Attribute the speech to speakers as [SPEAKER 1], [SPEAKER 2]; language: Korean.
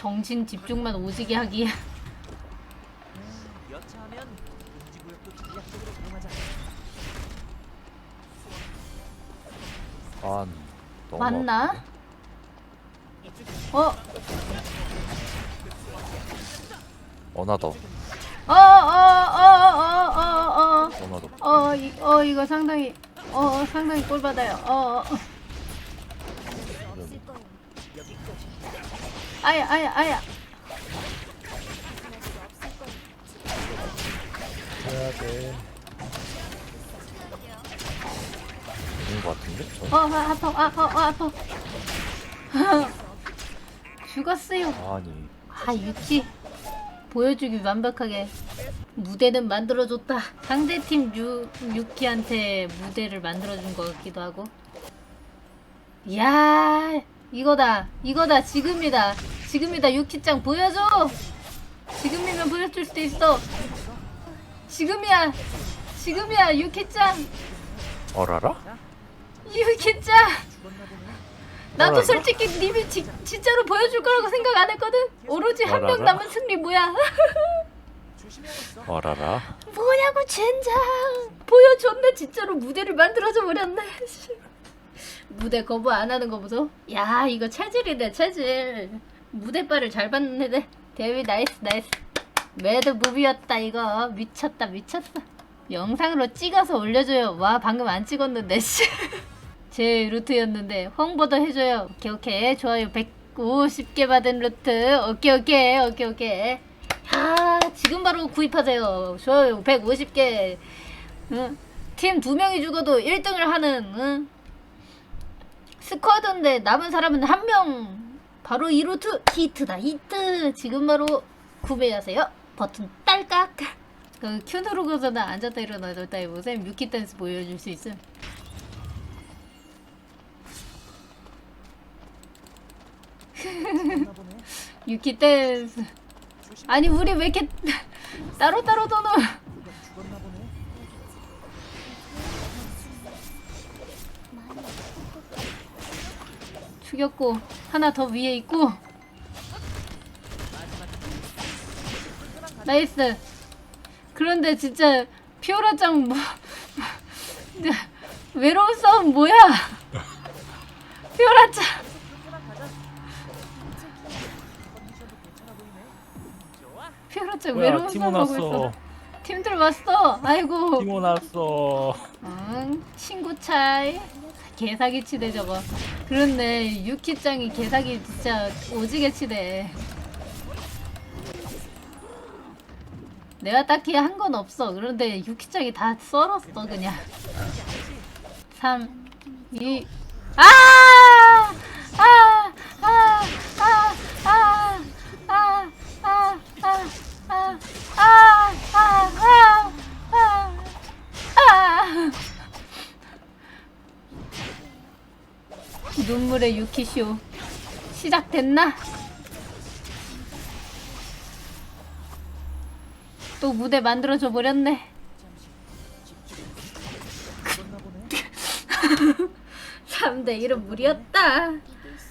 [SPEAKER 1] 정신 집중만 오지게 하기.
[SPEAKER 2] 여차하면 금지구역도 전략적으로 이용하자.
[SPEAKER 3] 아 너무
[SPEAKER 1] 맞나? 어,
[SPEAKER 3] 어나더
[SPEAKER 1] 어, 어, 어, 어, 어, 어,
[SPEAKER 3] 어나더
[SPEAKER 1] 어, 어, 이, 어, 이거 상당히, 어, 상당히 꼴 받아요. 어, 어. 아야, 아야, 아야.
[SPEAKER 3] 해야 돼 있는 것 같은데? 저?
[SPEAKER 1] 어, 아, 아파, 아파, 어, 아파. 죽었어요.
[SPEAKER 3] 아니
[SPEAKER 1] 아, 유키. 보여주기 완벽하게. 무대는 만들어줬다. 상대팀 유, 유키한테 무대를 만들어준 것 같기도 하고. 이야, 이거다. 이거다. 지금이다. 지금이다. 유키짱 보여줘! 지금이면 보여줄 수도 있어. 지금이야. 지금이야, 유키짱.
[SPEAKER 3] 어라라?
[SPEAKER 1] 유키짱. 나도
[SPEAKER 3] 뭐라고?
[SPEAKER 1] 솔직히 님이 지, 진짜로 보여줄 거라고 생각 안 했거든. 오로지 한명
[SPEAKER 3] 뭐라고?
[SPEAKER 1] 남은 승리 뭐야?
[SPEAKER 3] 어라라?
[SPEAKER 1] 뭐냐고 젠장. 보여줬네 진짜로 무대를 만들어줘 버렸네. 무대 거부 안 하는 거 보소. 야 이거 체질이네 체질. 무대빨을 잘 받는 데뷔 나이스 나이스. 매드 무비였다 이거 미쳤다 미쳤어. 영상으로 찍어서 올려줘요. 와 방금 안 찍었는데 씨. 제 루트였는데 홍보도 해줘요. 오케이 오케이 좋아요 150개 받은 루트 오케이 오케이 오케이 오케이. 야 지금 바로 구입하세요. 좋아요 150개. 응? 팀두 명이 죽어도 1등을 하는 응? 스쿼드인데 남은 사람은 한 명. 바로 이 루트 히트다 히트. 지금 바로 구매하세요. 버튼 딸깍. 그 큐 누르고서는 앉았다 일어나졌다 해보세요. 뮤키 댄스 보여줄 수 있음. 유키 댄스. 아니 우리 왜 이렇게 따로 따로 도노? 죽였고 하나 더 위에 있고. 나이스. 그런데 진짜 피오라짱 뭐 외로운 싸움 뭐야? 피오라짱. 피오라짱
[SPEAKER 3] 뭐야
[SPEAKER 1] 외로운 싸움 하고 있어. 팀들 왔어. 아이고.
[SPEAKER 3] 티모 났어
[SPEAKER 1] 응, 친구 차이. 개사기 치대 저거. 그렇네. 유키짱이 개사기 진짜 오지게 치대. 내가 딱히 한 건 없어. 그런데 유키짱이 다 썰었어 그냥. 3, 2, 아! 아! 아! 아! 눈물의 유키쇼 시작됐나? 또 무대 만들어줘
[SPEAKER 2] 버렸네.
[SPEAKER 1] 3대 1은 무리였다.